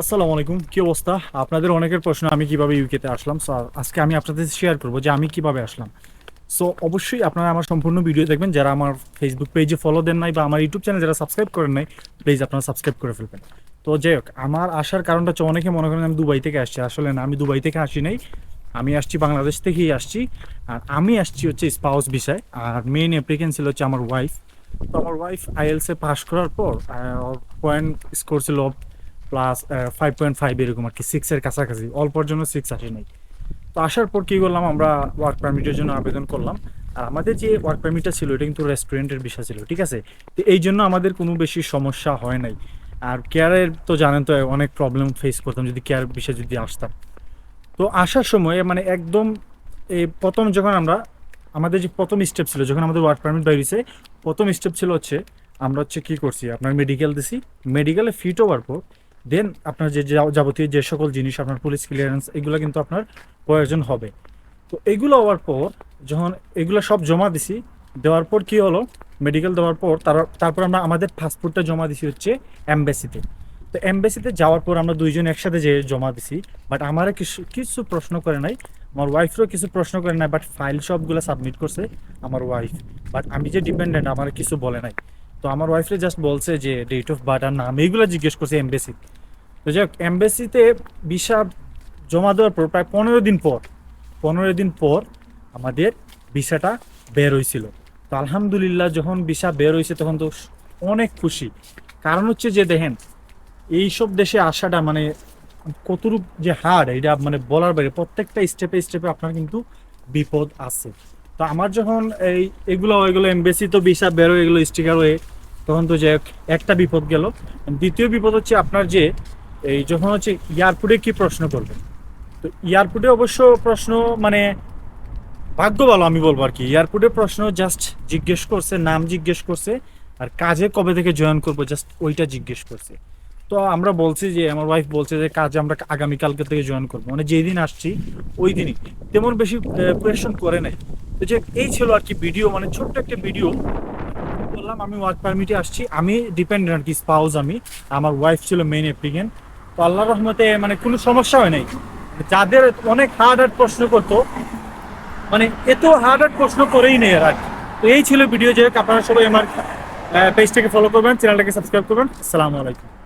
আসসালামু আলাইকুম, কি অবস্থা? আপনাদের অনেকের প্রশ্ন, আমি কীভাবে ইউকেতে আসলাম? সো আজকে আমি আপনাদের শেয়ার করব যে আমি কীভাবে আসলাম। সো অবশ্যই আপনারা আমার সম্পূর্ণ ভিডিও দেখবেন। যারা আমার ফেসবুক পেজে ফলো দেন নাই বা আমার ইউটিউব চ্যানেল যারা সাবস্ক্রাইব করেন নাই প্লিজ আপনারা সাবস্ক্রাইব করে ফেলবেন। তো যাই হোক, আমার আসার কারণটা হচ্ছে অনেকে মনে করেন আমি দুবাই থেকে আসছি। আসলে না, আমি দুবাই থেকে আসি নাই। আমি আসছি বাংলাদেশ থেকেই আসছি। আর আমি আসছি হচ্ছে স্পাউস বিষয় আর মেইন অ্যাপ্লিকেন্ট ছিল হচ্ছে আমার ওয়াইফ তো আমার ওয়াইফ আইএলসে পাস করার পর পয়েন্ট স্কোর ছিল প্লাস ফাইভ পয়েন্ট ফাইভ এরকম আর কি সিক্সের কাছাকাছি। অল্পর জন্য সিক্স আসে নাই। তো আসার পর কী করলাম, আমরা ওয়ার্ক পারমিটের জন্য আবেদন করলাম। আর আমাদের যে ওয়ার্ক পারমিটটা ছিল, এটা কিন্তু রেস্টুরেন্টের বিষয় ছিল, ঠিক আছে? তো এই জন্য আমাদের কোনো বেশি সমস্যা হয় নাই। আর কেয়ারের তো জানেন তো, অনেক প্রবলেম ফেস করতাম, যদি কেয়ার বিষয়ে যদি আসতাম। তো আসার সময় মানে একদম এই প্রথম যখন আমরা, আমাদের যে প্রথম স্টেপ ছিল, যখন আমাদের ওয়ার্ক পারমিট বাইরেছে প্রথম স্টেপ ছিল হচ্ছে, আমরা হচ্ছে কী করছি, আপনার মেডিকেল দিছি। মেডিকেলে ফিট হওয়ার পর দেন আপনার যে যাবতীয় যে সকল জিনিস, আপনার পুলিশ ক্লিয়ারেন্স এগুলো কিন্তু আপনার প্রয়োজন হবে। তো এগুলো হওয়ার পর, যখন এগুলো সব জমা দিছি, দেওয়ার পর কি হলো? মেডিকেল দেওয়ার পর তার, তারপর আমরা আমাদের পাসপোর্টটা জমা দিছি হচ্ছে এমবেসিতে তো এমবেসিতে যাওয়ার পর আমরা দুইজন একসাথে যে জমা দিছি বাট আমার কিছু কিছু প্রশ্ন করে নাই। আমার ওয়াইফরও কিছু প্রশ্ন করে নাই বাট ফাইল সবগুলো সাবমিট করছে আমার ওয়াইফ বাট আমি যে ডিপেন্ডেন্ট আমার কিছু বলে নাই। তো আমার ওয়াইফরে জাস্ট বলছে যে ডেট অফ বার্থ আর নাম, এইগুলো জিজ্ঞেস করছে এমবেসি তো যাই হোক, এমবেসিতে ভিসা জমা দেওয়ার পর, প্রায় পনেরো দিন পর, পনেরো দিন পর আমাদের ভিসাটা বের হয়েছিল তো আলহামদুলিল্লাহ যখন ভিসা বের হয়েছে তখন তো অনেক খুশি। কারণ হচ্ছে যে, দেখেন, এইসব দেশে আসাটা মানে কতটুক যে হার্ড এটা মানে বলার বাইরে প্রত্যেকটা স্টেপে স্টেপে আপনার কিন্তু বিপদ আছে। তো আমার যখন এই এগুলো এগুলো এমবেসি তো ভিসা বের হয়ে গেলো স্টিকার হয়ে, তখন তো যে একটা বিপদ গেল। দ্বিতীয় বিপদ হচ্ছে আপনার যে এই যখন হচ্ছে এয়ারপোর্টে কি প্রশ্ন করবেন? তো এয়ারপোর্টে অবশ্য প্রশ্ন মানে ভাগ্য ভালো আমি বলব আর কি এয়ারপোর্টে প্রশ্ন জাস্ট জিজ্ঞেস করছে, নাম জিজ্ঞেস করছে, আর কাজে কবে থেকে জয়েন করব জাস্ট ওইটা জিজ্ঞেস করছে। তো আমরা বলছি যে, আমার ওয়াইফ বলছে যে, কাজে আমরা আগামীকালকে থেকে জয়েন করব। মানে যেই দিন আসছি, ওই দিনই। তেমন বেশি কোয়েশন করে নাই। তো যে এই ছিল আর কি ভিডিও মানে ছোট্ট একটা ভিডিও বললাম, আমি ওয়ার্ক পারমিটে আসছি। আমি ডিপেন্ডেন্ট আর কি স্পাউস আমি। আমার ওয়াইফ ছিল মেইন অ্যাপ্লিকেন্ট তো আল্লাহ রহমতে মানে কোনো সমস্যা হয় নাই। যাদের অনেক হার্ড হার্ড প্রশ্ন করতো মানে এত হার্ড হার্ড প্রশ্ন করেই নেই আর তো এই ছিল ভিডিও যে আপনারা সবাই আমার পেজটাকে ফলো করবেন চ্যানেলটাকে সাবস্ক্রাইব করবেন। আসসালামু আলাইকুম।